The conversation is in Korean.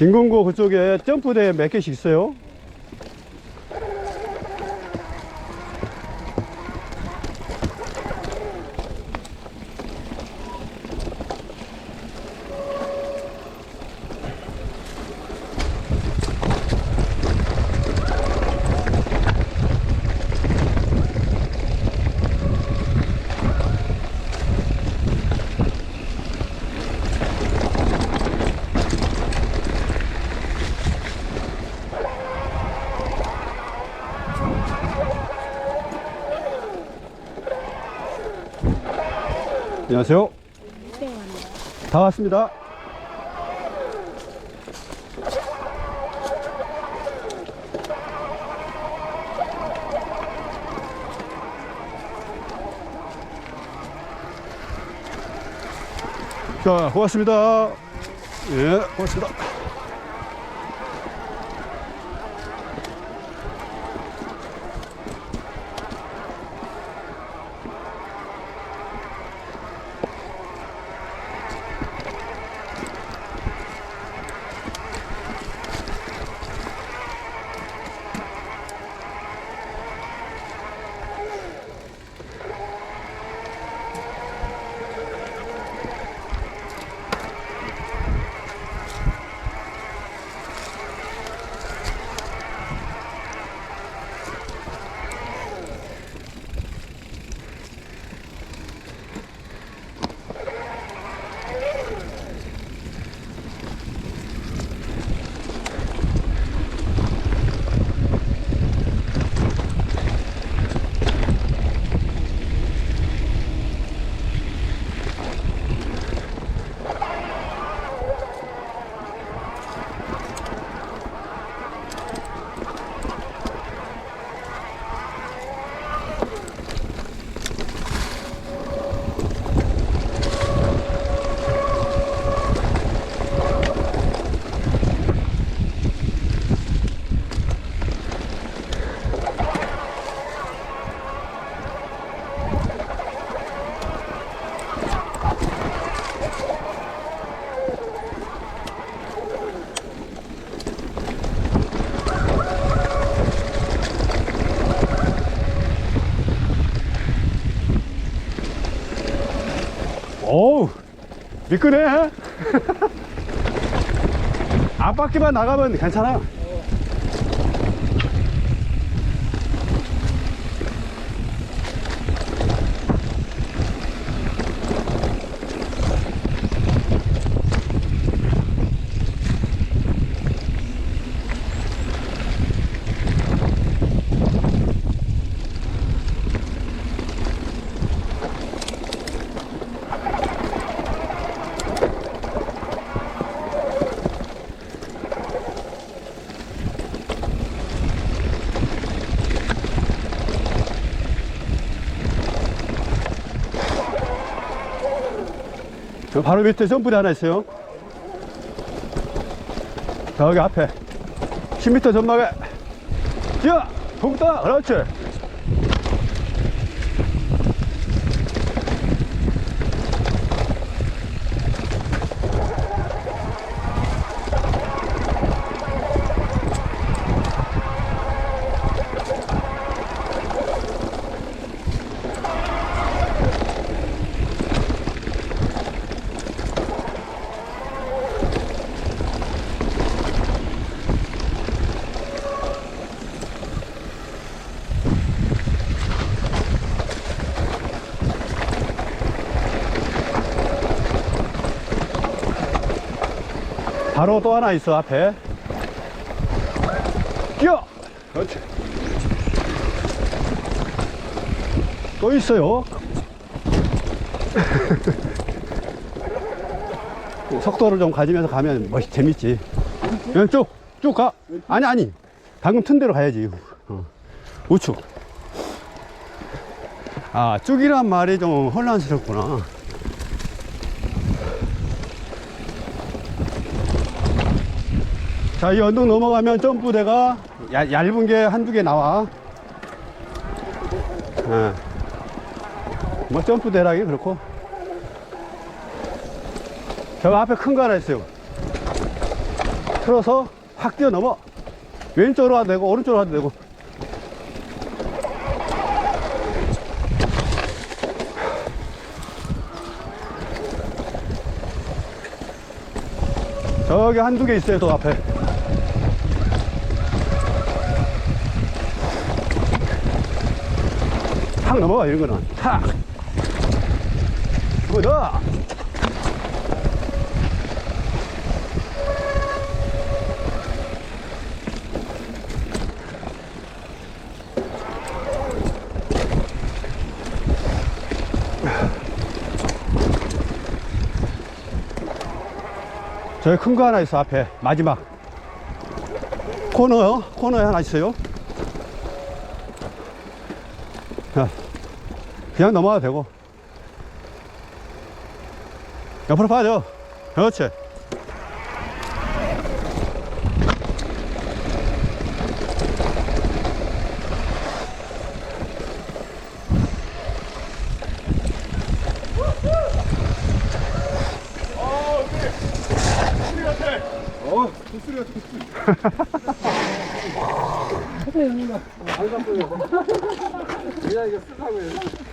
진군고 그쪽에 점프대 몇 개씩 있어요. 안녕하세요. 다 왔습니다. 자, 고맙습니다. 예, 고맙습니다. 어우, 미끄네. 앞바퀴만 나가면 괜찮아. 저 바로 밑에 점프대 하나 있어요. 저기 앞에 10m 전막에 뛰어! 북다! 그렇지! 바로 또 하나 있어 앞에. 뛰어! 그렇지. 또 있어요. 속도를 좀 가지면서 가면 멋이 재밌지. 그냥 쭉쭉 가. 아니 아니. 방금 튼 대로 가야지. 어. 우측. 아 쭉이란 말이 좀 혼란스럽구나 자, 이 언덕 넘어가면 점프대가 야- 얇은 게 한두 개 나와. 예. 뭐 점프대라기 그렇고. 저 앞에 큰 거 하나 있어요. 틀어서 확 뛰어넘어. 왼쪽으로 가도 되고, 오른쪽으로 가도 되고. 저기 한두 개 있어요, 또 앞에. 탁 넘어가, 이런 거는. 탁! 한번 더! 저기 큰 거 하나 있어, 앞에. 마지막. 코너, 코너에 하나 있어요. 자, 그냥 넘어가도 되고. 옆으로 빠져. 그렇지. 어, 독수리 같은 독수리. 하세요. 안 갖고요. 그냥 이거 쓰라고요.